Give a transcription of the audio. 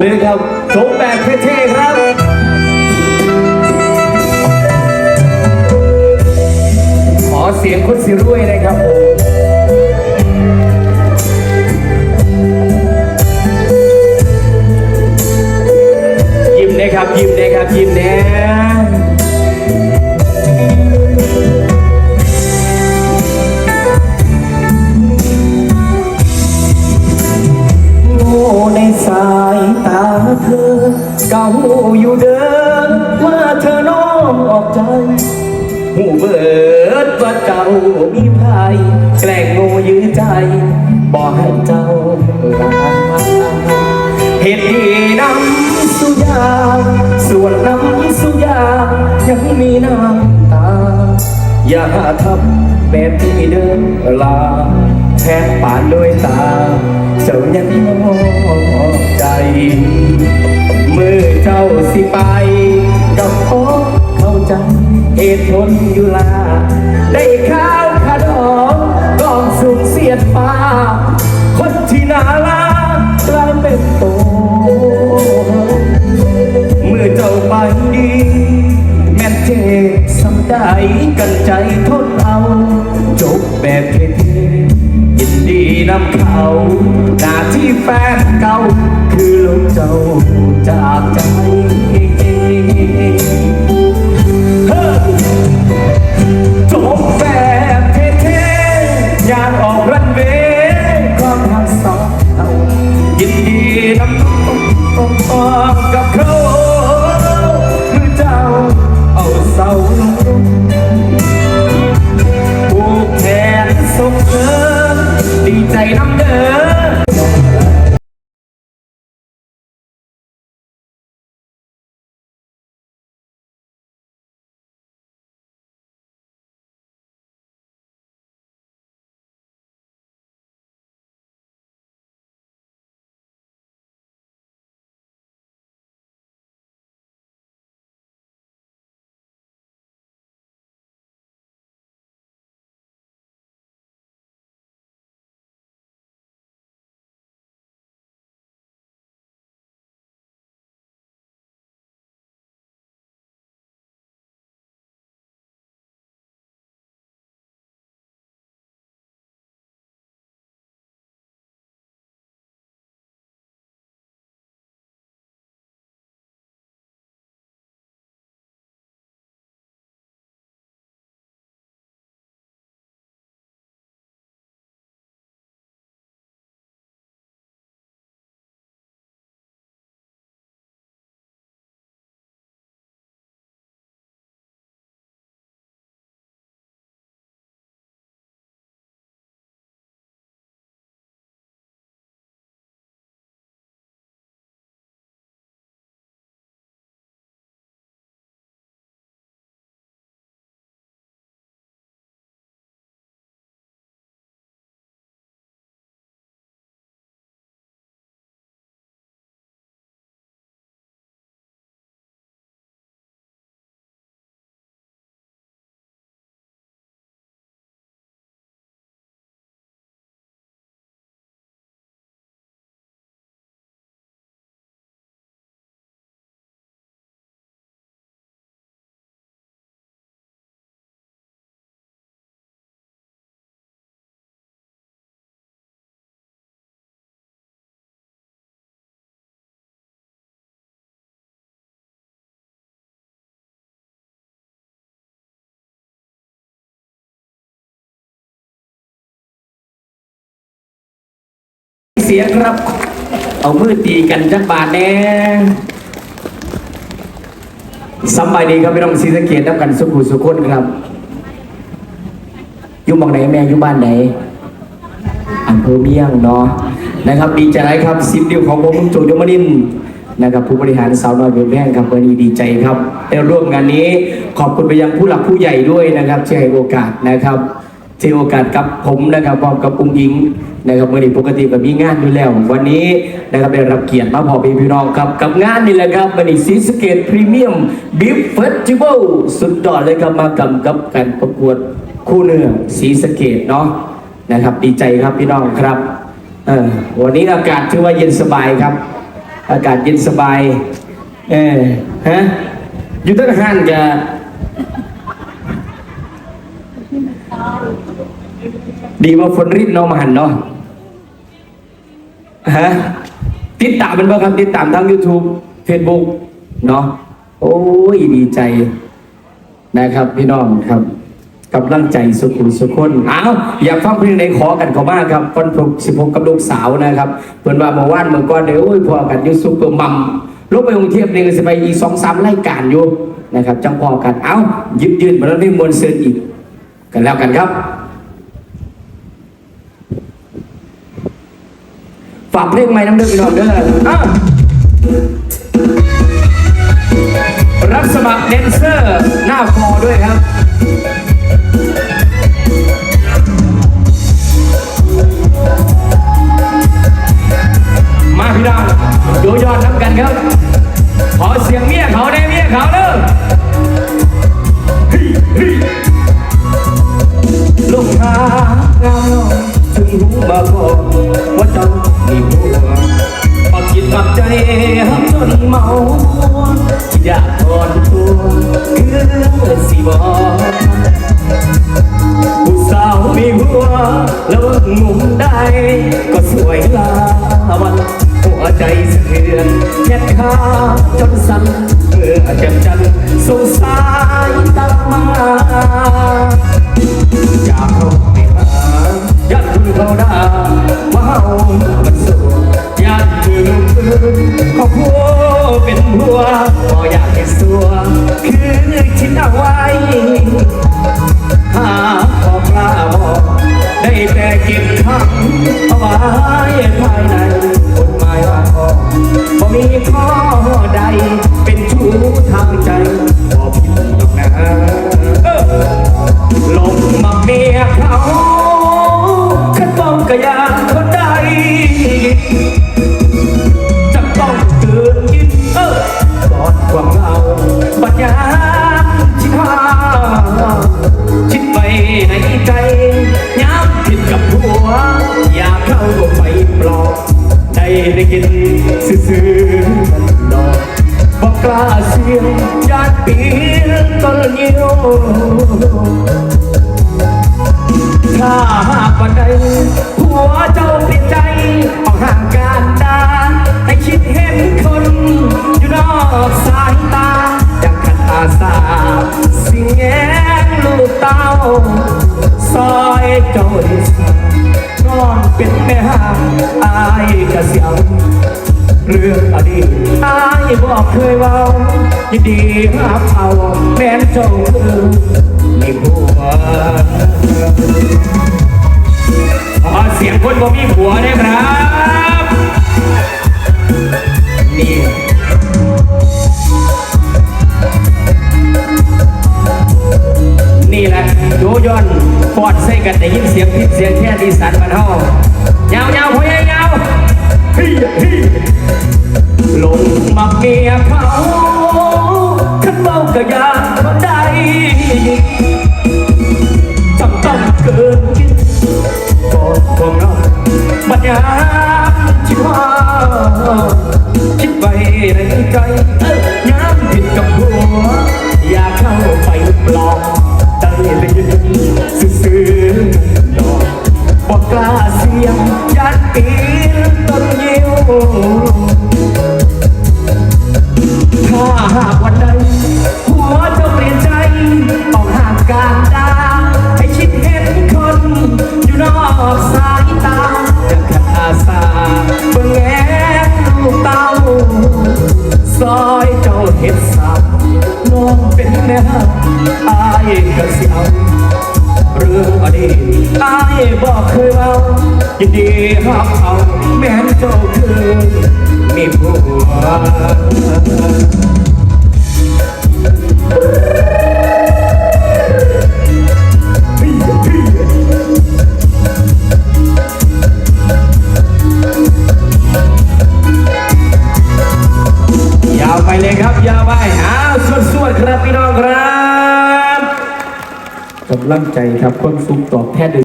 เลยครับชมแบบเท่ๆครับขอเสียงคุณสิรุ่ยนะครับผมยิ้มนะครับยิ้มนะครับยิ้มแนะ ว่าเจ้ามีภัยแกล้งโง่ยื้อใจ บอกให้เจ้าลาเหตุดีน้ำสุยา ส่วนน้ำสุยา ยังมีน้ำตา อย่าทำแบบที่เดินลาแทบป่านด้วยตา เจ้ายังมองใจ เมื่อเจ้าสิไปกับพ่อเข้าใจ เหตุผลอยู่ลา ได้ข้าวขาดอกกองสูงเสียดฟ้า คนที่น่ารักกลายเป็นโต เมื่อเจ้าไปดีแม่เจ็บสำได้กันใจทนเอา จบแบบเท่ยินดีนำเขาหน้าที่แฟนเก่า คือลูกเจ้าจากใจ เสียงครับ เอามือตีกันจักบาทแน่สำบายดีครับพี่น้องศรีสเกียรตินับกันสุขุสุขคนครับอยู่หมองไหนแม่อยู่บ้านไหนอำเภอเมียงเนาะนะครับดีใจครับสิบเดียวของผมโจยมนินนะครับผู้บริหารสาวน้อยเบลแพงครับวันนี้ดีใจครับได้ร่วมงานนี้ขอบคุณไปยังผู้หลักผู้ใหญ่ด้วยนะครับที่ให้โอกาสนะครับ ที่โอกาสกับผมนะครับพร้อมกับอุ้งอิงนะครับเมื่อนี้ปกติก็มีงานอยู่แล้ว วันนี้นะครับได้รับเกียรติมาพอพี่พี่น้องครับกับงานนี่แหละครับวันนี้ซีสเกตพรีเมียมบิ๊เฟสติวัลสุดยอดเลยครับมากำกับการประกวดคู่เนื้อสีสเกตเนาะนะครับดีใจครับพี่น้องครับเออวันนี้อากาศถือว่าเย็นสบายครับ อากาศเย็นสบายเออฮะอยู่ตั้งห้านกับ ดีว่าฝนริดเนาะมาหันเนาะฮะติดตามมันบ่ครับติดตามทาง YouTube Facebook เนาะโอ้ยดีใจนะครับ พี่น้องครับกำลังใจสุขุมสุขคนอ้าวอยากฟังเพลงไหนขอกันเขามากครับวันศุกร์16กับลูกสาวนะครับเพิ่นว่าเมื่อวานเมื่อก่อนเดี๋ยวโอ้ยพอกันยูซุปเปอร์มัมลงไปกรุงเทพนี่ก็จะไปอีสองสามรายการอยู่นะครับจังพอกันเอ้ายืดยืดมาแล้วนี่มวลเสืออีก กันแล้วกันครับ ฝากเพลงใหม่น้ำเด้อพี่น้องเด้ออ้าวรับสมัครแดนเซอร์ หน้าคอด้วยครับ ว่าเจ้ามีผัวปักจิตปักใจหักจนเมาอยากถอนตัวคือสิบอกผู้สาวมีหัวแล้วงุมได้ ก็สวยลาวันหัวใจสะเทือนแค่ขาจนสั่นเมื่อแจ่มจันสงสายตามาอยากเข้าไปหาอยากคุณเขาได่าว่าเฮา มันสวยอยากถือปืนขอพัวเป็นหัวบ่อยากให้สัวคือคิดเอาไว้หาขอบกล้าบอกได้แต่เก็บคำเอาไว้ภายในกฎหมายว่าพอมีข้อใดเป็นชู้ทางใจบ่ผิดหรอกนะลงมาเมียเขาฉันต้อ จะต้องเกินยินเออกอดความเหงาบัดยามชิคาชิดไปในใจย้ำผิดกับหัว อยากเข้าไปปลอบใจได้กินซื่อๆดอกบอกกล้าเสียงญาติปีนต้นเยียวถ้าหากวันใดหัวเจ้าเปลี่ยนใจ ออกห่างกันดาให้คิดเห็นคนอยู่นอกสายตาจากขันอาสาสิ่งแง่ลูกเต้าซอยเจ้าเดชนอนเป็นแม่ห้างอายกะเสียวเรื่องอดีตอายบอกเคยเว่ายินดีรับเอาแม้นเจ้าคือมีผัว ขอเสียงคนบ่มีผัวได้ครับ นี่นี่แหละโยยอนฟอดใส่กันได้ยินเสียงพิษเสียงแค่ดีสันมันเฮายาวยาวพ่อใหญ่ยาวเฮ้ยเฮ้ยลงมาเมียเขาขันเมากะยานคนใดจำต้องเกิน ที่ว่าคิดไปในใจเอ้ยยามผิดกับหัว อยากเข้าไปปลอบใจเลยซื่อๆดอกบอกกล้าเสียงยันปีนต้นยิ้ว สาเห็ดสับน้องเป็นแม่ห้าอายก็เสียวเรื่องอดีตอายบอกเคยเล่ายินดีรับเอาแม่นเจ้าคือมีผัวำลังใจครับความสุขต่อ